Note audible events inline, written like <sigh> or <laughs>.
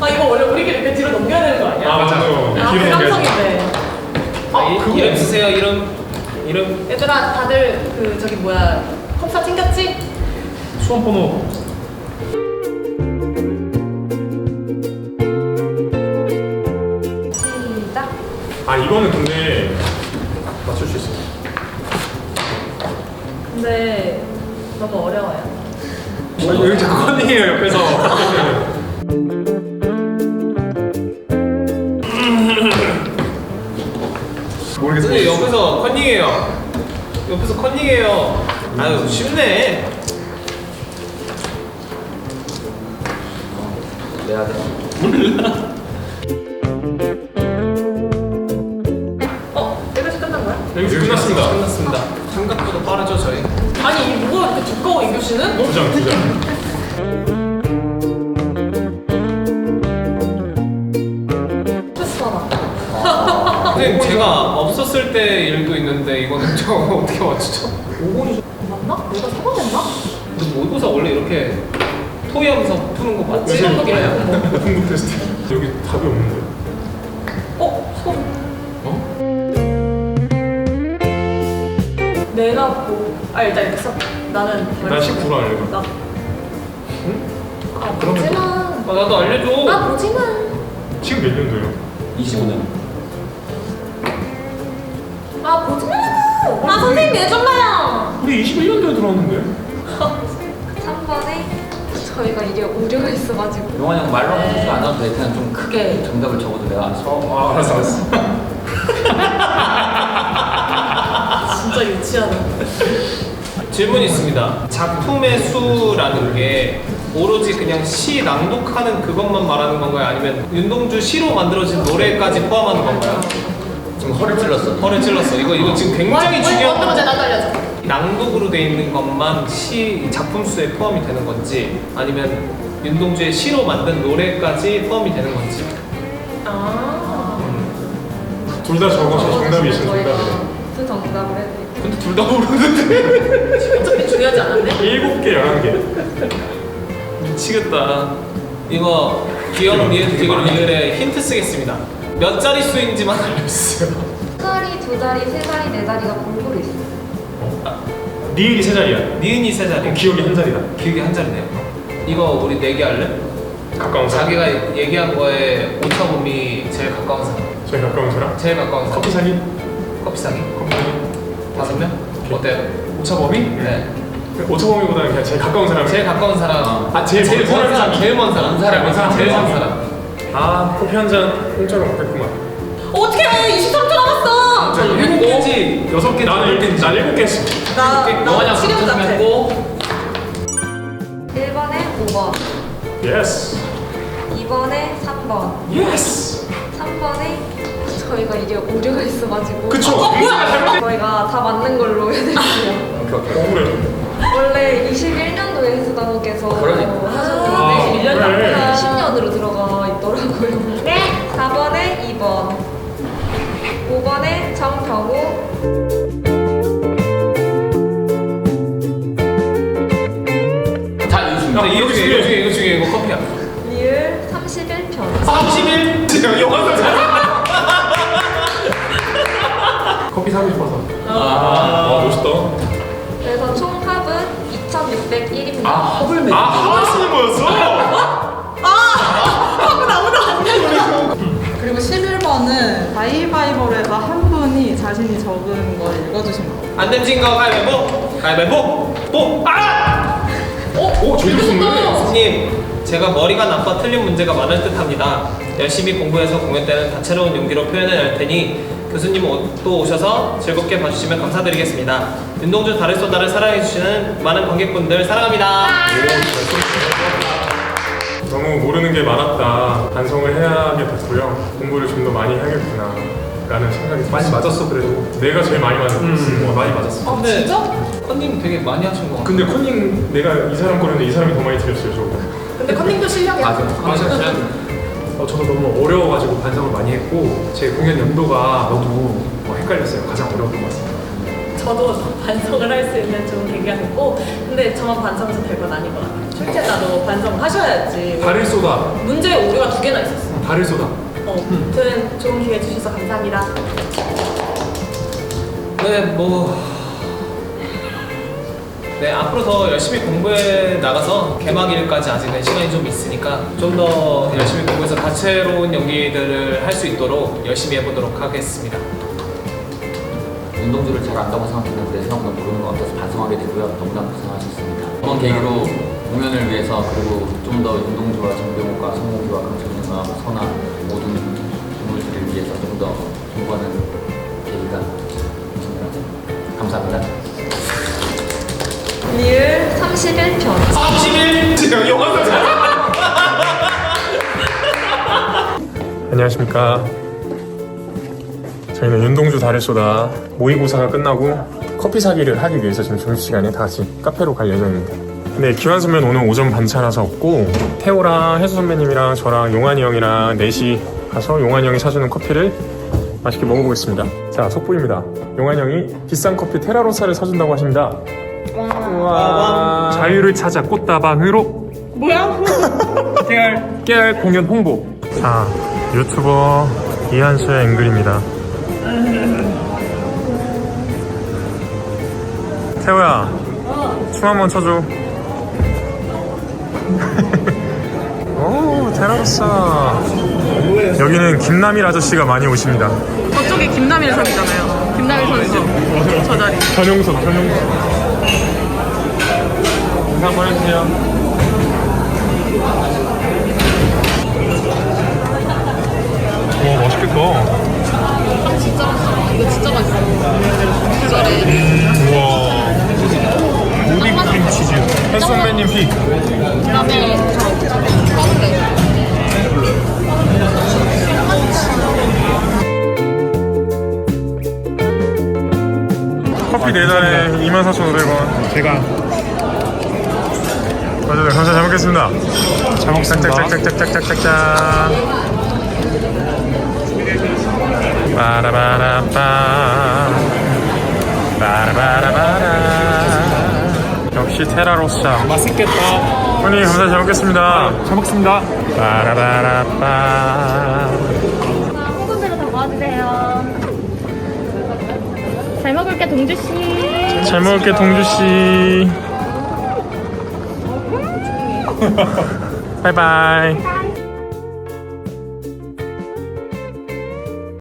아 이거 원래 우리끼리 그 뒤로 넘겨야 되는 거 아니야? 아 맞아. 아, 뒤로 그. 감성인데. 아, 이- 그거 이름 쓰세요 이름 이름 얘들아 다들 그 저기 뭐야 컵사 챙겼지? 수험 번호. 시작. 아 이거는 근데 맞출 수 있어. 근데 너무 어려워요. 아, 여기 자꾸 컨닝해요 옆에서. <laughs> 선생님 옆에서 컨닝해요 옆에서 컨닝해요 아유 쉽네 내야 돼. 어? 여기서 끝난 거야? 여기서 끝났습니다. 끝났습니다 생각보다 빠르죠 저희 아니 이 뭐가 이렇게 두꺼워 이 교시는? 두 장, 두 장. 스트레스 받아. 선생님 제가 없었을 때 일도 있는데 이거는 <laughs> 저 어떻게 맞추죠? 5번이 맞나? 내가 사과 했나? 모의고사 원래 이렇게 토의하면서 푸는 거 맞지? 이런 거길래요. 오픈북 테스트. 여기 답이 없는데. 어? 소금. 어? 내가 뭐... 아 일단 이렇게 써. 나는... 난 19로 알려고. 나... 아 그러면. 아 나도 알려줘 아 보지마. 지금 몇 년도예요? 25년. 아 보지마. 아 선생님 내줘봐요. 우리 21년도에 들어왔는데. 3번에 저희가 이게 오류가 있어가지고 용환이 형 말로 하지 않아도 돼. 그냥 좀 크게 정답을 적어도 내가 알아서. 아 알았어 알았어. <laughs> 진짜 유치하네. 질문 있습니다. 작품의 수라는 게 오로지 그냥 시 낭독하는 그것만 말하는 건가요? 아니면 윤동주 시로 만들어진 노래까지 포함하는 건가요? 지금 허를 찔렀어. 허를 찔렀어. 이거 이거 지금 굉장히 중요한 어떤 문제 나도 알려줘. 낭독으로 돼 있는 것만 시 작품 수에 포함이 되는 건지 아니면 윤동주의 시로 만든 노래까지 포함이 되는 건지. 아. 둘 다 적어서 정답이 있으면. 두 정답을 해드릴게요. 근데 둘 다 모르는데 어차피 중요하지 않은데? 일곱 개, 열한 개. 미치겠다. 이거 기억 리을 디귿 리을에 힌트 쓰겠습니다. 몇 자리 수인지만 알려주세요. 한 자리, 두 자리, 세 자리, 네 자리가 골고루 있어요. 니은이 세 자리야. 니은이 세 자리. 그럼 기억이 한 자리다. 기억이 한 자리네요. 이거 우리 내기 할래? 가까운 사람. 자기가 얘기한 거에 오차범위 제일 가까운 사람. 저희 가까운 사람. 제일 가까운 사람. 커피 사기. 커피 사기. 커피 사기. 다섯 명? 어때요? 오차범위? 네. 오차범위보다는 그냥 제일 가까운 사람. 제일 가까운 사람. 아, 제일 제일 먼먼 사람. 사람. 제일 먼 사람. 먼 사람, 먼 사람. 제일 먼먼 사람. 아 커피 한 잔 공짜로 먹겠구만. 어떻게 23초 남았어? 자, 일곱 개지. 여섯 개. 나는 일곱 개. 난 일곱 개 했어. 나, 나 치료 같아. 1번에 5번, 예스. 2번에 3번, 예스. 3번에 저희가 이게 오류가 있어가지고 그쵸. 어, 뭐야? 저희가 다 맞는 걸로 해드릴게요. 오케이 오케이. 억울해. 원래 21년도에 해수단호께서 그러니까. 하셨는데 아, 21년 그래. 남았다. 20년으로 들어가 있더라고요. 네. 4번에 2번, 5번에 정병우, 자 윤수. 근데 이거 중에 이거 중에 이거 중에 이거 커피야. 리을 31편. 31. 지금 영화도 잘. <laughs> 커피 사고 싶어서. 아, 멋있다. 그래서 총 합은 2,601입니다. 아 허블 매. 아, 하나 쓰는 거였어? 11번은 가위바위보에서 한 분이 자신이 적은 걸 읽어주신 거. 안 됨진 거 가위바위보. 가위바위보. 보. 아! 오, 제대로 썼네. 교수님, 제가 머리가 나빠 틀린 문제가 많을 듯 합니다. 열심히 공부해서 공연 때는 다채로운 용기로 표현해 낼 테니 교수님 오- 또 오셔서 즐겁게 봐주시면 감사드리겠습니다. 윤동주 달을 쏘다를 사랑해주시는 많은 관객분들 사랑합니다. 너무 모르는 게 많았다. 반성을 해야게 됐고요. 공부를 좀 더 많이 해야겠구나. 라는 생각이 많이 맞았어 그래도 내가 제일 많이 맞았어 음, 많이 맞았어 아, 근데 진짜? 컨님 되게 많이 하신 것 같아요. 근데 컨닝 내가 이 사람 거였는데 이 사람이 더 많이 틀렸어요 저보다 근데 컨닝도 실력이야. 맞아. 맞아, 맞아. 어, 저도 너무 어려워가지고 반성을 많이 했고 제 공연 연도가 너무 어, 헷갈렸어요. 가장 어려웠던 것 같습니다. 저도 반성을 할 수 있는 좋은 계기가 됐고 근데 저만 반성해서 될 건 아닌 것 같아요. 출제자도 반성을 하셔야지. 발을 쏟아. 문제에 오류가 두 개나 있었어. 발을 쏟아. 어, 아무튼 좋은 기회 주셔서 감사합니다. 네, 뭐. 네, 앞으로 더 열심히 공부해 나가서 개막일까지 아직은 시간이 좀 있으니까 좀 더 열심히 공부해서 다채로운 연기들을 할 수 있도록 열심히 해보도록 하겠습니다. 운동주를 잘 안다고 생각했는데 생각보다 모르는 것 같아서 반성하게 되고요. 너무나 고생하셨습니다. 이번 계기로 공연을 위해서 그리고 좀 더 운동주와 정병호과 성호기와 강철민과 선아 모든 인물들을 위해서 좀 더 공부하는 계기가 생겨나서 감사합니다. 리을 31편 31! 영화 안녕하십니까. 저희는 윤동주 달을쏘다 모의고사가 끝나고 커피 사기를 하기 위해서 지금 점심시간에 다 같이 카페로 갈 예정입니다. 근데 기환 선배는 오늘 오전 반차라서 없고 태호랑 혜수 선배님이랑 저랑 용환이 형이랑 넷이 가서 용환이 형이 사주는 커피를 맛있게 먹어보겠습니다. 자, 속보입니다. 용환이 형이 비싼 커피 테라로사를 사준다고 하십니다. 와. 자유를 찾아 꽃다방으로 뭐야? 깨알 깨알 공연 홍보. 자 유튜버 이한수의 앵글입니다. 춤 한번 춰줘. 오 테라로사. 여기는 김남일 아저씨가 많이 오십니다. 저쪽에 김남일 선이잖아요. 김남일 선수. 저 자리. 전용석 전용석. 인사 한번 해주세요. 와 맛있겠다. 커피 4잔에 24,500원. 제가. 맞아요. 감사 잘 먹겠습니다. 잘 먹겠습니다. 짝짝짝짝짝짝짝짝. 빠라바라빠. 빠라바라바라. 역시 테라로사. 맛있겠다. 형님 감사 잘 먹겠습니다. 잘 먹습니다. 빠라바라빠. 홍보대로 다 모아주세요. 잘 먹을게 동주 씨. 잘 먹을게 동주 씨. <laughs> 바이바이.